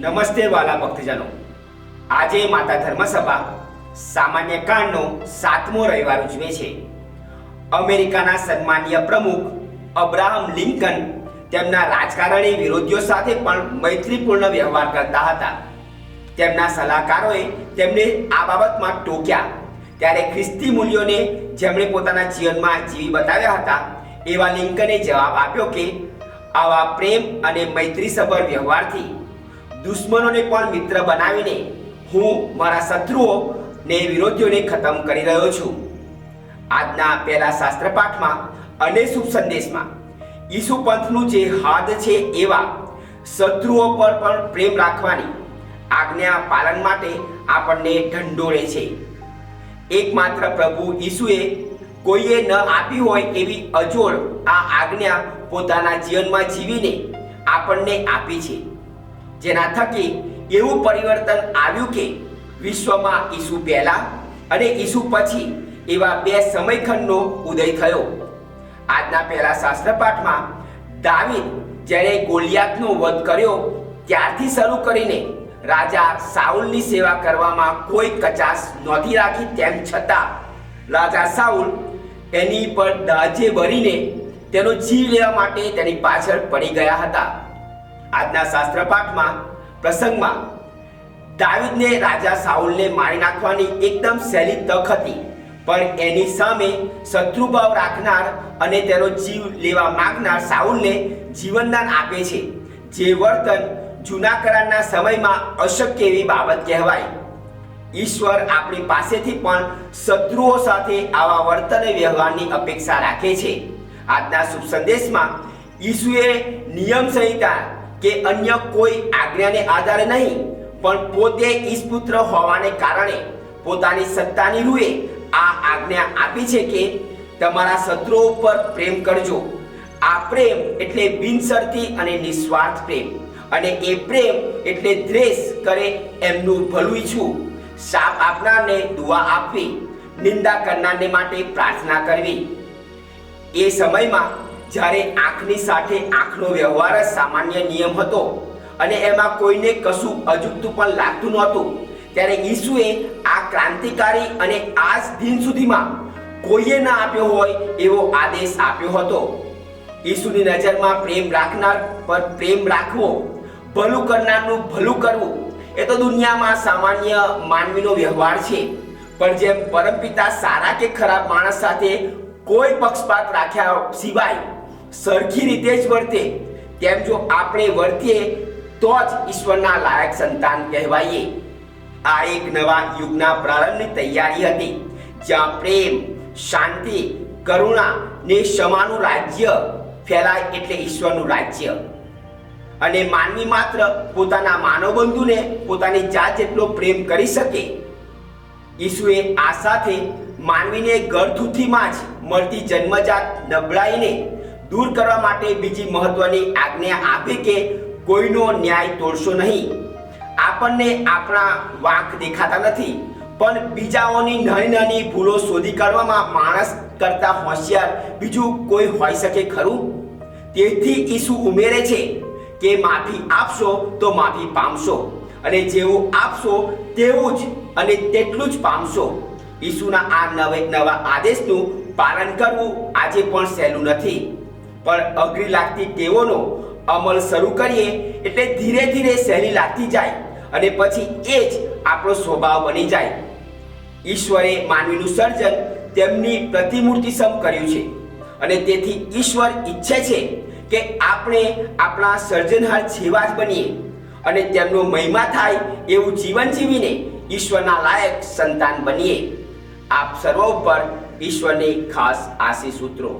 નમસ્તે વાલા ભક્તજનો. આજે માતા ધર્મસભા સામાન્ય કાળનો સાતમો રવિવાર ઉજવે છે. અમેરિકાના સન્માનીય પ્રમુખ અબ્રાહમ લિંકન તેમના રાજકારણી વિરોધીઓ સાથે પણ મૈત્રીપૂર્ણ વ્યવહાર કરતા હતા. તેમના સલાહકારોએ તેમને આ બાબતમાં ટોક્યા. ત્યારે ખ્રિસ્તી મૂલ્યોને જેમણે પોતાના જીવનમાં જીવી બતાવ્યા હતા, એવા લિંકને જવાબ આપ્યો કે, આવા પ્રેમ અને મૈત્રીસભર વ્યવહારથી દુશ્મનોને પણ મિત્ર બનાવીને હું મારા શત્રુઓ ને વિરોધીઓને ખતમ કરી રહ્યો છું. આજના પહેલા શાસ્ત્ર પાઠમાં અને શુભ સંદેશમાં ઈસુ પંથનું જે હાદ છે એવા શત્રુઓ પર પણ પ્રેમ રાખવાની આજ્ઞા પાલન માટે આપણને ઢંઢોળે છે. એકમાત્ર પ્રભુ ઈસુએ કોઈએ ન આપી હોય એવી અજોડ આ આજ્ઞા પોતાના જીવનમાં જીવીને આપણને આપી છે. જેના થકી એવું પરિવર્તન આવ્યું કે વિશ્વમાં ઈસુ પહેલા અને ઈસુ પછી એવા બે સમયખંડનો ઉદય થયો. આજના પહેલા શાસ્ત્ર પાઠમાં દાવીદ જ્યારે ગોલિયાતનો વધ કર્યો ત્યારથી શરૂ કરીને રાજા સાઉલની સેવા કરવામાં કોઈ કચાશ નહોતી રાખી તેમ છતાં રાજા સાઉલ એની પર દાજે ભરીને તેનો જીવ લેવા માટે તેની પાછળ પડી ગયા હતા. આજના શાસ્ત્ર પાઠમાં, પ્રસંગમાં, દાવીદને રાજા સાઉલને મારી નાખવાની એકદમ સહેલી તક હતી. પણ એની સામે શત્રુભાવ રાખનાર અને તેનો જીવ લેવા માંગનાર સાઉલને જીવનદાન આપે છે, જે વર્તન જૂના કરારના સમયમાં અશક્ય એવી બાબત કહેવાય. ઈશ્વર આપણી પાસેથી પણ શત્રુઓ સાથે આવા વર્તન વ્યવહારની અપેક્ષા રાખે છે. આજના શુભ સંદેશમાં ઈસુએ નિયમ સંહિતા કે અન્ય કોઈ આજ્ઞાને આધારે નહીં, પણ પોતે ઈસપુત્ર હોવાને કારણે પોતાની સત્તાની રૂએ આ આજ્ઞા આપી છે કે તમારા શત્રુઓ ઉપર પ્રેમ કરજો. આ પ્રેમ એટલે બિનશરતી અને નિસ્વાર્થ પ્રેમ. અને એ પ્રેમ એટલે દ્વેષ કરે એમનું ભલું ઈચ્છવું. શાપ આપનારને દુઆ આપવી, નિંદા કરનારને માટે પ્રાર્થના કરવી. એ સમયમાં જ્યારે આંખની સાથે આંખનો વ્યવહાર જ સામાન્ય નિયમ હતો અને એમાં કોઈને કશું અજુગતું પણ લાગતું નહોતું, ત્યારે ઈસુએ આ ક્રાંતિકારી અને આજ દિન સુધીમાં કોઈએ ના આપ્યો હોય એવો આદેશ આપ્યો હતો. ઈસુની નજરમાં પ્રેમ રાખનાર પર પ્રેમ રાખવો, ભલું કરનારનું ભલું કરવું, એ તો દુનિયામાં સામાન્ય માનવીનો વ્યવહાર છે. પણ જેમ પરમપિતા સારા કે ખરાબ માણસ સાથે કોઈ પક્ષપાત રાખ્યા સિવાય સરખી રીતે જ વર્તે. તેમ જો આપણે વર્તીએ, તો જ ઈશ્વરના લાયક સંતાન કહેવાઈએ. આ એક નવા યુગના પ્રારંભની તૈયારી હતી, જ્યાં પ્રેમ, શાંતિ, કરુણા ને ક્ષમાનું રાજ્ય ફેલાય એટલે ઈશ્વરનું રાજ્ય. અને માનવી માત્ર પોતાના માનવ બંધુને પોતાની જાત જેટલો પ્રેમ કરી શકે, ઈસુએ આ સાથે માનવીને ગળથુથીમાં જ મળતી જન્મજાત નબળાઈને દૂર કરવા માટે બીજી મહત્વની આજ્ઞા આપી કે કોઈનો ન્યાય તોડશો નહીં. આપણને આપણા વાંક દેખાતા નથી, પણ બીજાઓની નાની નાની ભૂલો શોધી કાઢવામાં માણસ કરતા હોશિયાર બીજું કોઈ હોઈ શકે ખરું? તેથી ઈસુ ઉમેરે છે કે માફી આપશો તો માફી પામશો, અને જેવું આપશો તેવું જ અને તેટલું જ પામશો. ઈસુના આ નવે નવા આદેશનું પાલન કરવું આજે પણ સહેલું નથી. પણ અઘરી લાગતી ટેવોનો અમલ શરૂ કરીએ એટલે ધીરે ધીરે સહેલી લાગતી જાય અને પછી એ જ આપણો સ્વભાવ બની જાય. ઈશ્વરે માનવીનું સર્જન તેમની પ્રતિમૂર્તિ સમ કર્યું છે અને તેથી ઈશ્વર ઈચ્છે છે કે આપણે આપણા સર્જનહાર જેવા જ બનીએ અને તેમનો મહિમા થાય એવું જીવન જીવીને ઈશ્વરના લાયક સંતાન બનીએ. આપ સર્વ ઉપર ઈશ્વરની ખાસ આશીષ સૂત્રો